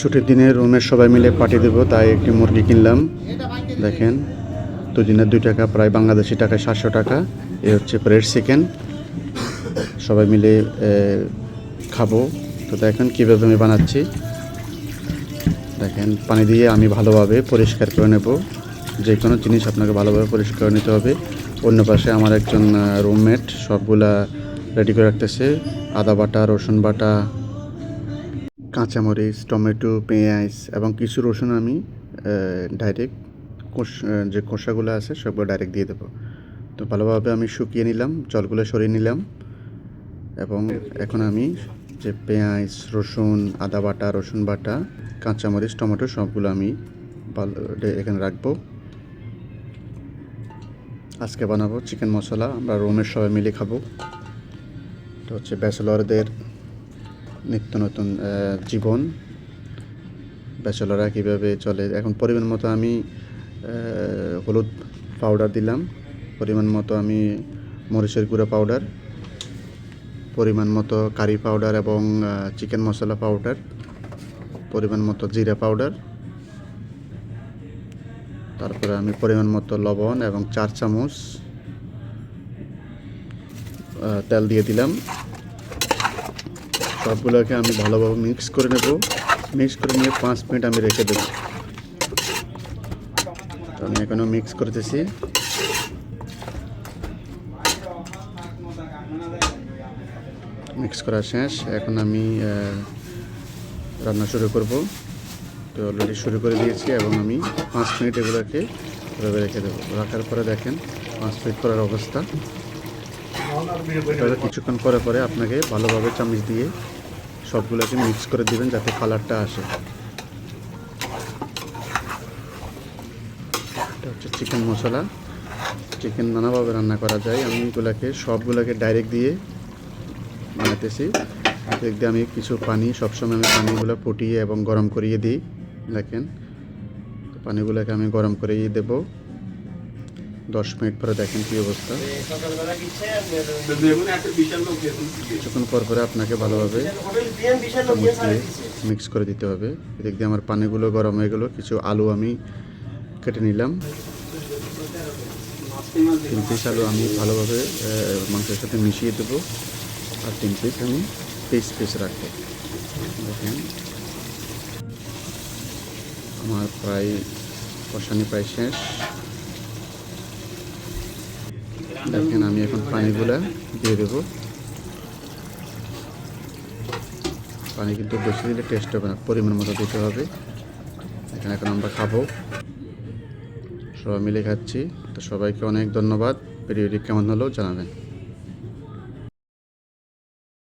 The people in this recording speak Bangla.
ছুটির দিনে রুমের সবাই মিলে পার্টি দেবো, তাই একটি মুরগি কিনলাম। দেখেন, দুদিনের দুই টাকা, প্রায় বাংলাদেশি টাকায় সাতশো টাকা। এ হচ্ছে ব্রেড চিকেন সবাই মিলে খাব। তো দেখেন কীভাবে আমি বানাচ্ছি। দেখেন, পানি দিয়ে আমি ভালোভাবে পরিষ্কার করে নেব। যে কোনো জিনিস আপনাকে ভালোভাবে পরিষ্কার করে নিতে হবে। অন্য পাশে আমার একজন রুমমেট সবগুলা রেডি করে রাখতেছে। আদা বাটা, রসুন বাটা কাঁচামরিচ, টমেটো, পেঁয়াজ এবং কিছু রসুন আমি ডাইরেক্ট যে কোষাগুলো আছে সবগুলো ডাইরেক্ট দিয়ে দেবো। তো ভালোভাবে আমি শুকিয়ে নিলাম, জলগুলো সরিয়ে নিলাম এবং এখন আমি যে পেঁয়াজ, রসুন, আদা বাটা, রসুন বাটা, কাঁচামরিচ, টমেটো সবগুলো আমি এখানে রাখব। আজকে বানাবো চিকেন মশলা, আমরা রুমের সবাই মিলে খাব। তো হচ্ছে ব্যাচেলরদের নিত্য নতুন জীবন ব্যাচেলররা কীভাবে চলে। এখন পরিমাণ মতো আমি হলুদ পাউডার দিলাম। পরিমাণ মতো আমি মরিচের গুঁড়া পাউডার পরিমাণ মতো কারি পাউডার এবং চিকেন মশলা পাউডার পরিমাণ মতো জিরা পাউডার তারপরে আমি পরিমাণ মতো লবণ এবং চার চামচ তেল দিয়ে দিলাম। সবগুলোকে আমি ভালোভাবে মিক্স করে নেব। মিক্স করে নিয়ে পাঁচ মিনিট আমি রেখে দেবো। আমি এখনও মিক্স করতেছি। মিক্স করা শেষ। এখন আমি রান্না শুরু করব। তো অলরেডি শুরু করে দিয়েছি এবং আমি পাঁচ মিনিট এগুলোকে রেখে দেবো। রাখার পরে দেখেন, পাঁচ মিনিট করার অবস্থা। কিছুক্ষণ পরে পরে আপনাকে ভালোভাবে চামচ দিয়ে সবগুলোকে মিক্স করে দিবেন যাতে কালারটা আসে। এটা হচ্ছে চিকেন মশলা। চিকেন নানাভাবে রান্না করা যায়। আমি এগুলোকে সবগুলোকে ডাইরেক্ট দিয়ে বানাতেছি দিয়ে আমি কিছু পানি, সবসময় আমি পানিগুলো ফুটিয়ে এবং গরম করিয়ে দিই। দেখেন পানিগুলোকে আমি গরম করিয়ে দেবো। দশ মিনিট পরে দেখেন কী অবস্থা। কিছুক্ষণ পর পরে আপনাকে ভালোভাবে মিক্স করে দিতে হবে। এদিক দিয়ে আমার পানিগুলো গরম হয়ে গেলো, কিছু আলু আমি কেটে নিলাম। তিন পিস আলু আমি ভালোভাবে মাংসের সাথে মিশিয়ে দেবো। আর তিন পিস আমি পিস পিস রাখব। দেখেন। আমার প্রায়, কষানি প্রায় শেষ। দেখেন, আমি এখন পানিগুলো দিয়ে দেবো। পানি কিন্তু বেশি দিলে টেস্ট হবে না, পরিমাণ মতো দিতে হবে। এখানে এখন আমরা খাব। সবাই মিলে খাচ্ছি। তো সবাইকে অনেক ধন্যবাদ। ভিডিওটি কেমন হলো জানাবেন।